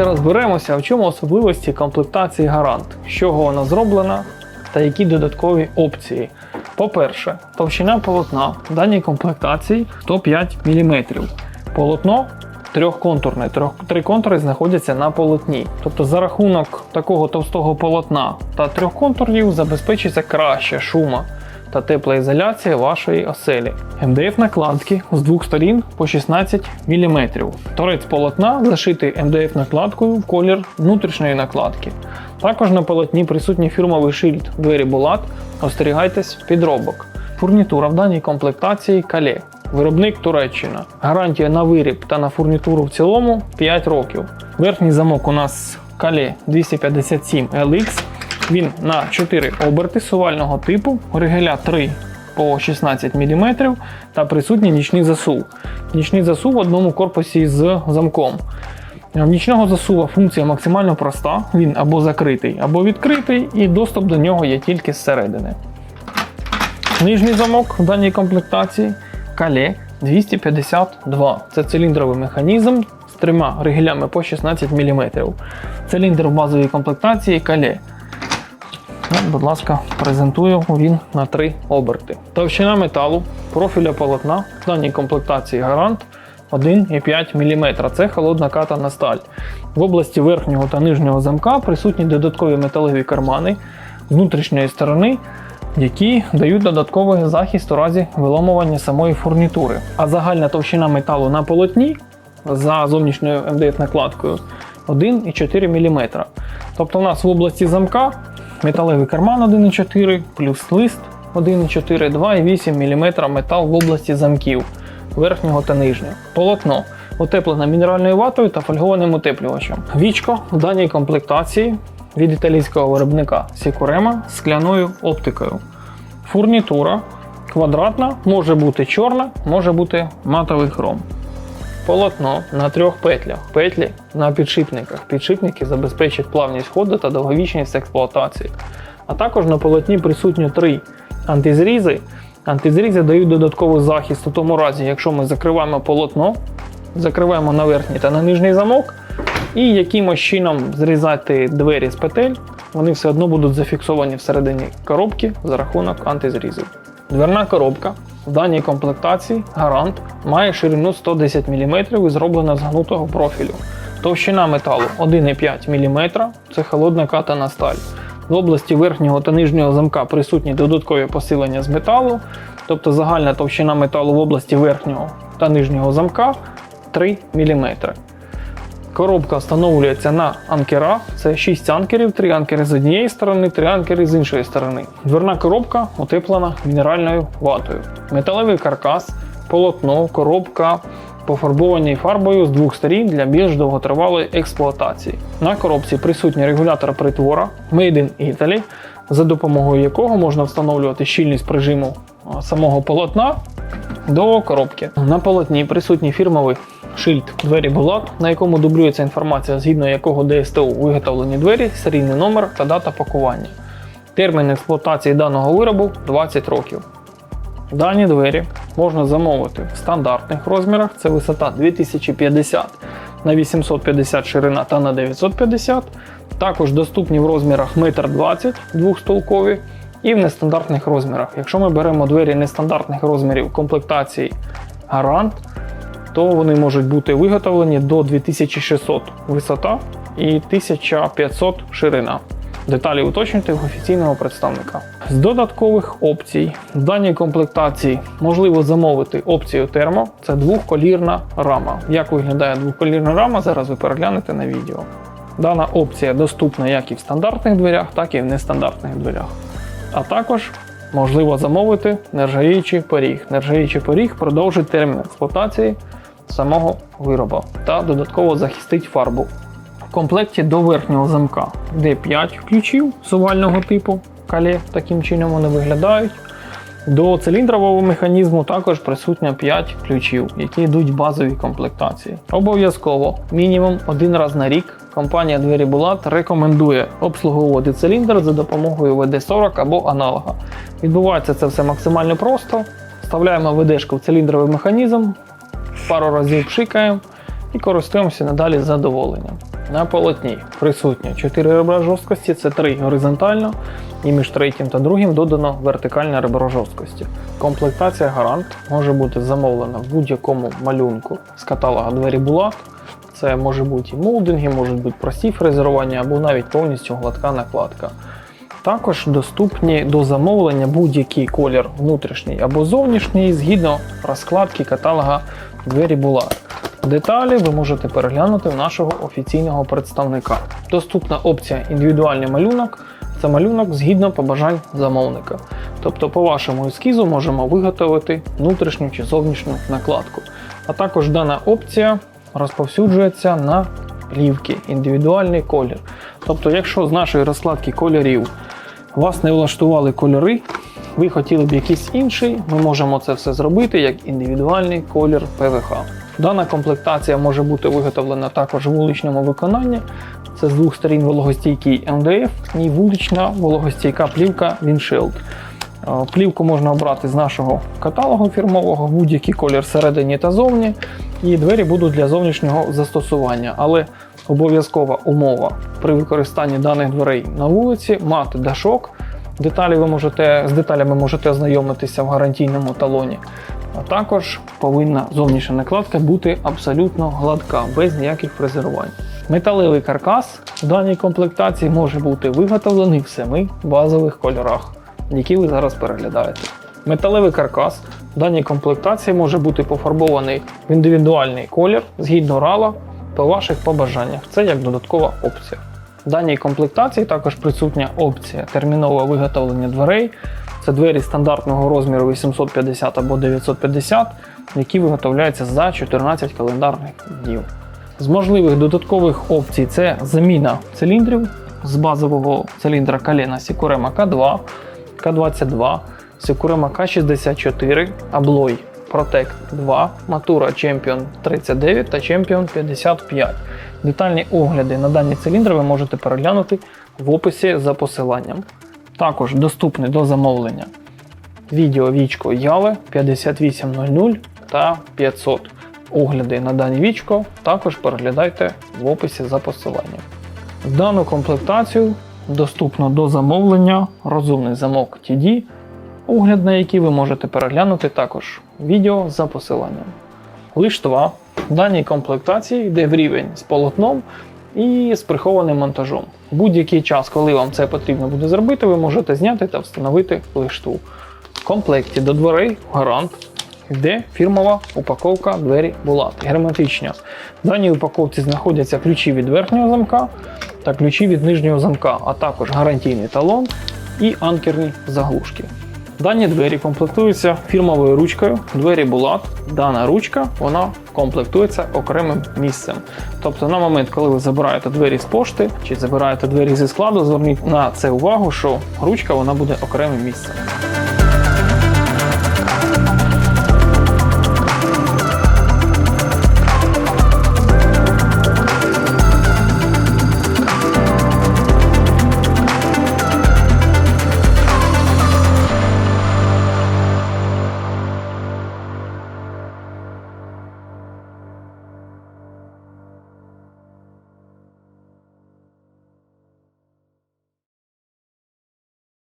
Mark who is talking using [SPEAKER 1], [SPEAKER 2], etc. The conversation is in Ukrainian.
[SPEAKER 1] Давайте розберемося, в чому особливості комплектації Гарант, з чого вона зроблена та які додаткові опції. По-перше, товщина полотна в даній комплектації 105 мм. Полотно трьохконтурне, трьох, три контури знаходяться на полотні. Тобто за рахунок такого товстого полотна та трьох контурів забезпечиться краще шума та теплоізоляція вашої оселі. МДФ накладки з двох сторін по 16 мм. Торець полотна зашитий МДФ накладкою в колір внутрішньої накладки. Також на полотні присутній фірмовий шильд двері Булат. Остерігайтесь підробок. Фурнітура в даній комплектації кале. Виробник Туреччина. Гарантія на виріб та на фурнітуру в цілому 5 років. Верхній замок у нас кале 257 LX. Він на 4 оберти сувального типу, ригеля 3 по 16 мм та присутній нічний засув. Нічний засув в одному корпусі з замком. В нічного засува функція максимально проста. Він або закритий, або відкритий, і доступ до нього є тільки зсередини. Нижній замок в даній комплектації Кале 252. Це циліндровий механізм з трьома ригелями по 16 мм. Циліндр в базовій комплектації Кале. Ну, будь ласка, презентую він на три оберти. Товщина металу профіля полотна в даній комплектації Гарант 1,5 мм. Це холодна катана сталь. В області верхнього та нижнього замка присутні додаткові металеві кармани внутрішньої сторони, які дають додатковий захист у разі виламування самої фурнітури. А загальна товщина металу на полотні за зовнішньою МДФ накладкою 1,4 мм. Тобто у нас в області замка металевий карман 1,4 плюс лист 1,4, 2,8 мм метал в області замків верхнього та нижнього. Полотно утеплене мінеральною ватою та фольгованим утеплювачем. Вічко в даній комплектації від італійського виробника Сікурема з скляною оптикою. Фурнітура квадратна, може бути чорна, може бути матовий хром. Полотно на трьох петлях. Петлі на підшипниках. Підшипники забезпечать плавність ходу та довговічність експлуатації. А також на полотні присутні три антизрізи. Антизрізи дають додатковий захист у тому разі, якщо ми закриваємо полотно, закриваємо на верхній та на нижній замок, і якимось чином зрізати двері з петель, вони все одно будуть зафіксовані всередині коробки за рахунок антизрізів. Дверна коробка в даній комплектації Гарант має ширину 110 мм і зроблена з гнутого профілю. Товщина металу 1,5 мм це холодна катана сталь. В області верхнього та нижнього замка присутні додаткові посилення з металу, тобто загальна товщина металу в області верхнього та нижнього замка 3 мм. Коробка встановлюється на анкера. Це 6 анкерів, 3 анкери з однієї сторони, 3 анкери з іншої сторони. Дверна коробка утеплена мінеральною ватою. Металевий каркас, полотно, коробка пофарбовані фарбою з двох сторін для більш довготривалої експлуатації. На коробці присутній регулятор притвора Made in Italy, за допомогою якого можна встановлювати щільність прижиму самого полотна до коробки. На полотні присутній фірмовий шильд двері Булат, на якому дублюється інформація, згідно якого ДСТУ виготовлені двері, серійний номер та дата пакування. Термін експлуатації даного виробу 20 років. Дані двері можна замовити в стандартних розмірах, це висота 2050 на 850 ширина та на 950. Також доступні в розмірах 1,20 м двохстолкові і в нестандартних розмірах. Якщо ми беремо двері нестандартних розмірів комплектації Гарант, то вони можуть бути виготовлені до 2600 висота і 1500 ширина. Деталі уточнюйте в офіційного представника. З додаткових опцій в даній комплектації можливо замовити опцію термо. Це двохколірна рама. Як виглядає двохколірна рама, зараз ви переглянете на відео. Дана опція доступна як і в стандартних дверях, так і в нестандартних дверях. А також можливо замовити нержавіючий поріг. Нержавіючий поріг продовжить термін експлуатації самого вироба та додатково захистить фарбу. В комплекті до верхнього замка йде 5 ключів сувального типу кале, таким чином вони виглядають. До циліндрового механізму також присутня 5 ключів, які йдуть в базовій комплектації. Обов'язково мінімум один раз на рік компанія Двері Булат рекомендує обслуговувати циліндр за допомогою ВД-40 або аналога. Відбувається це все максимально просто. Вставляємо ВДшку в циліндровий механізм, пару разів пшикаємо і користуємося надалі з задоволенням. На полотні присутні 4 ребра жорсткості, це 3 горизонтально, і між третім та другим додано вертикальне ребро жорсткості. Комплектація гарант може бути замовлена в будь-якому малюнку з каталога двері Булат. Це може бути і молдинги, можуть бути прості фрезерування або навіть повністю гладка накладка. Також доступні до замовлення будь-який колір внутрішній або зовнішній згідно розкладки каталога двері Булат. Деталі ви можете переглянути в нашого офіційного представника. Доступна опція індивідуальний малюнок. Це малюнок згідно побажань замовника. Тобто, по вашому ескізу можемо виготовити внутрішню чи зовнішню накладку. А також дана опція розповсюджується на плівки, індивідуальний колір. Тобто, якщо з нашої розкладки кольорів вас не влаштували кольори, ви хотіли б якийсь інший, ми можемо це все зробити як індивідуальний колір ПВХ. Дана комплектація може бути виготовлена також в вуличному виконанні. Це з двох сторін вологостійкий МДФ і вулична вологостійка плівка Windshield. Е, Плівку можна обрати з нашого каталогу фірмового, будь-який колір всередині та зовні, і двері будуть для зовнішнього застосування. Але обов'язкова умова при використанні даних дверей на вулиці мати дашок. Деталі ви можете, з деталями можете ознайомитися в гарантійному талоні. А також повинна зовнішня накладка бути абсолютно гладка, без ніяких фрезерувань. Металевий каркас в даній комплектації може бути виготовлений в семи базових кольорах, які ви зараз переглядаєте. Металевий каркас в даній комплектації може бути пофарбований в індивідуальний колір згідно рала по ваших побажаннях. Це як додаткова опція. В даній комплектації також присутня опція термінового виготовлення дверей. Це двері стандартного розміру 850 або 950, які виготовляються за 14 календарних днів. З можливих додаткових опцій це заміна циліндрів з базового циліндра колена Sicurema K2, K22, Sicurema K64, Abloy Protect 2, Matura Champion 39 та Champion 55. Детальні огляди на дані циліндри ви можете переглянути в описі за посиланням. Також доступне до замовлення відео вічко Яве 5800 та 500. Огляди на дані вічко також переглядайте в описі за посиланням. Дану комплектацію доступно до замовлення розумний замок TD, огляд на який ви можете переглянути також відео за посиланням. Лиштва в даній комплектації йде в рівень з полотном і з прихованим монтажом. Будь-який час, коли вам це потрібно буде зробити, ви можете зняти та встановити лиштву. В комплекті до дверей гарант йде фірмова упаковка двері Булат герметична. В даній упаковці знаходяться ключі від верхнього замка та ключі від нижнього замка, а також гарантійний талон і анкерні заглушки. Дані двері комплектуються фірмовою ручкою двері Булат. Дана ручка вона комплектується окремим місцем. Тобто на момент, коли ви забираєте двері з пошти чи забираєте двері зі складу, зверніть на це увагу, що ручка вона буде окремим місцем.